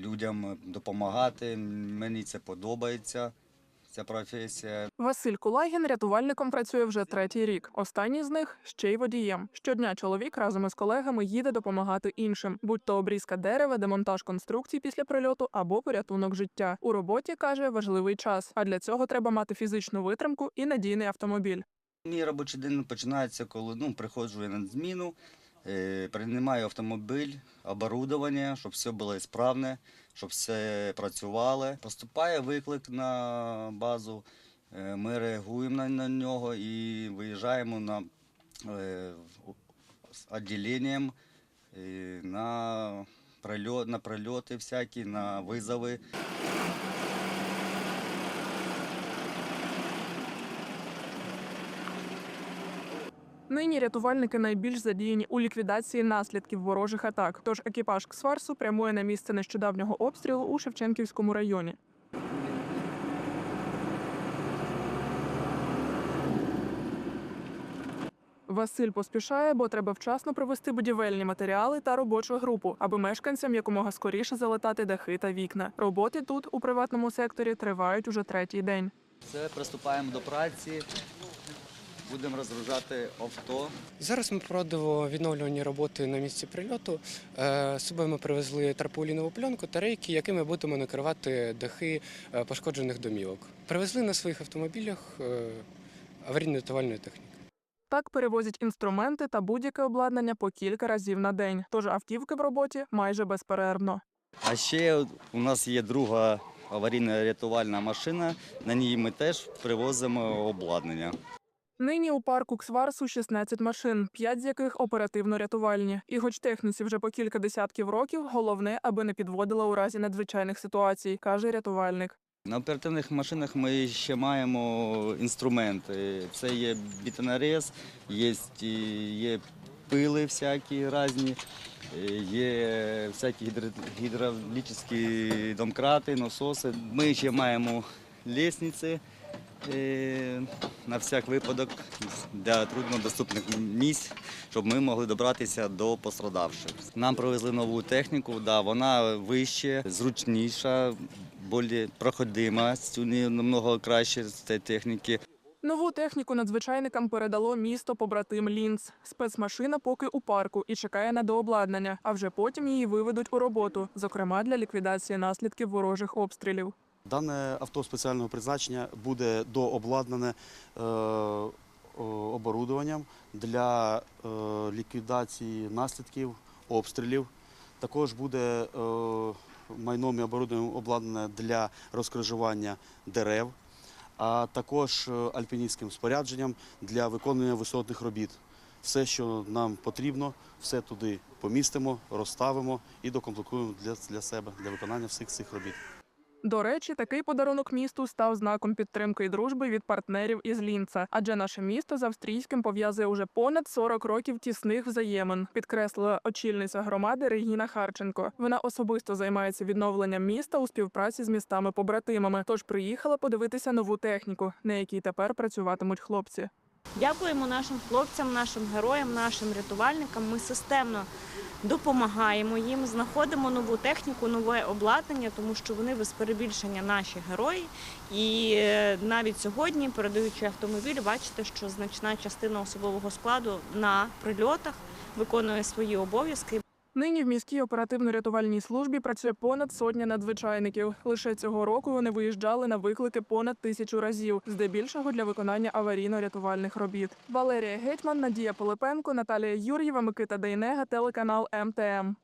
людям допомагати. Мені це подобається, ця професія. Василь Кулагін рятувальником працює вже третій рік. Останній з них ще й водієм. Щодня чоловік разом із колегами їде допомагати іншим, будь то обрізка дерева, демонтаж конструкцій після прильоту або порятунок життя. У роботі каже важливий час. А для цього треба мати фізичну витримку і надійний автомобіль. Мій робочий день починається, коли ну, приходжу я на зміну, е, приймаю автомобіль, оборудовання, щоб все було справне, щоб все працювало. Поступає виклик на базу, е, ми реагуємо на, нього і виїжджаємо на е, відділенням е, на прильоти всякі, на визови. Нині рятувальники найбільш задіяні у ліквідації наслідків ворожих атак. Тож екіпаж Ксварсу прямує на місце нещодавнього обстрілу у Шевченківському районі. Василь поспішає, бо треба вчасно привезти будівельні матеріали та робочу групу, аби мешканцям якомога скоріше залатати дахи та вікна. Роботи тут у приватному секторі тривають уже третій день. Все, приступаємо до праці, будемо розгружати авто. Зараз ми проводимо відновлювані роботи на місці прильоту. Е, З собою ми привезли тарпаулінову пленку та рейки, якими будемо накривати дахи е, пошкоджених домівок. Привезли на своїх автомобілях е, аварійно-рятувальної техніки. Так перевозять інструменти та будь-яке обладнання по кілька разів на день. Тож автівки в роботі майже безперервно. А ще у нас є друга аварійна рятувальна машина. На ній ми теж привозимо обладнання. Нині у парку Ксварсу 16 машин, 5 з яких оперативно-рятувальні. І хоч техніці вже по кілька десятків років, головне, аби не підводила у разі надзвичайних ситуацій, каже рятувальник. На оперативних машинах ми ще маємо інструменти. Це є бітонарез, є, є пили всякі різні, є всякі гідравлічні домкрати, насоси. Ми ще маємо лісниці на всяк випадок для труднодоступних місць, щоб ми могли добратися до пострадавших. Нам привезли нову техніку, да, вона вище, зручніша, більш проходима, намного краще з цієї техніки. Нову техніку надзвичайникам передало місто побратим Лінц. Спецмашина поки у парку і чекає на дообладнання, а вже потім її виведуть у роботу, зокрема для ліквідації наслідків ворожих обстрілів. Дане авто спеціального призначення буде дообладнане е, оборудованням для е, ліквідації наслідків обстрілів. Також буде е, майном і оборудованням обладнане для розкрижування дерев, а також альпіністським спорядженням для виконання висотних робіт. Все, що нам потрібно, все туди помістимо, розставимо і докомплектуємо для, для себе для виконання всіх цих робіт. До речі, такий подарунок місту став знаком підтримки і дружби від партнерів із Лінца, адже наше місто з австрійським пов'язує уже понад 40 років тісних взаємин, підкреслила очільниця громади Регіна Харченко. Вона особисто займається відновленням міста у співпраці з містами-побратимами. Тож приїхала подивитися нову техніку, на якій тепер працюватимуть хлопці. Дякуємо нашим хлопцям, нашим героям, нашим рятувальникам. Ми системно допомагаємо їм, знаходимо нову техніку, нове обладнання, тому що вони без перебільшення наші герої. І е, навіть сьогодні, передаючи автомобіль, бачите, що значна частина особового складу на прильотах виконує свої обов'язки. Нині в міській оперативно-рятувальній службі працює понад сотня надзвичайників. Лише цього року вони виїжджали на виклики понад тисячу разів, здебільшого для виконання аварійно-рятувальних робіт. Валерія Гетьман, Надія Полипенко, Наталія Юр'єва, Микита Дейнега, телеканал МТМ.